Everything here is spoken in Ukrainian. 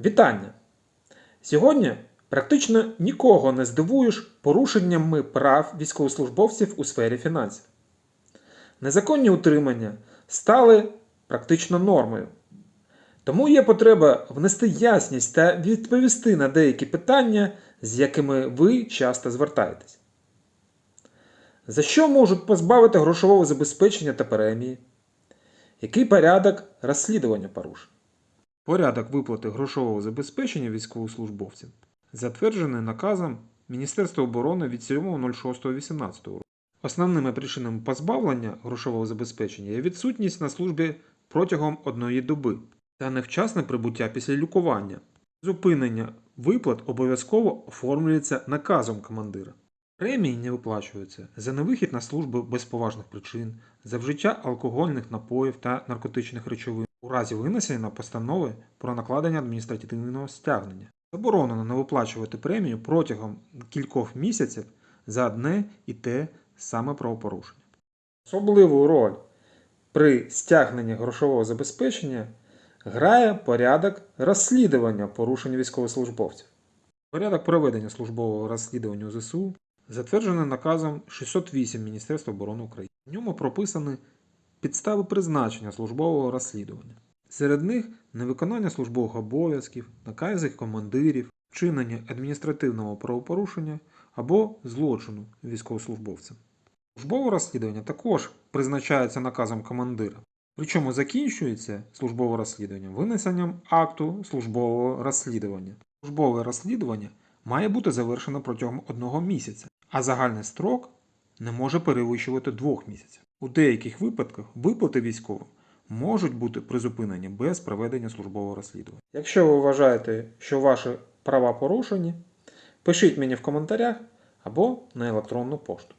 Вітання! Сьогодні практично нікого не здивуєш порушеннями прав військовослужбовців у сфері фінансів. Незаконні утримання стали практично нормою. Тому є потреба внести ясність та відповісти на деякі питання, з якими ви часто звертаєтесь. За що можуть позбавити грошового забезпечення та премії? Який порядок розслідування порушень? Порядок виплати грошового забезпечення військовослужбовцям затверджений наказом Міністерства оборони від 7.06.18 року. Основними причинами позбавлення грошового забезпечення є відсутність на службі протягом одної доби та невчасне прибуття після лікування. Зупинення виплат обов'язково оформлюється наказом командира. Премії не виплачуються за невихід на службу без поважних причин, за вжиття алкогольних напоїв та наркотичних речовин у разі винесення постанови про накладення адміністративного стягнення. Заборонено не виплачувати премію протягом кількох місяців за одне і те саме правопорушення. Особливу роль при стягненні грошового забезпечення грає порядок розслідування порушень військовослужбовців. Порядок проведення службового розслідування у ЗСУ затверджений наказом 608 Міністерства оборони України. В ньому прописані підстави призначення службового розслідування. Серед них невиконання службових обов'язків, наказів командирів, вчинення адміністративного правопорушення або злочину військовослужбовцем. Службове розслідування також призначається наказом командира, причому закінчується службове розслідування винесенням акту службового розслідування. Службове розслідування має бути завершено протягом одного місяця, а загальний строк не може перевищувати двох місяців. У деяких випадках виплати військовим можуть бути призупинені без проведення службового розслідування. Якщо ви вважаєте, що ваші права порушені, пишіть мені в коментарях або на електронну пошту.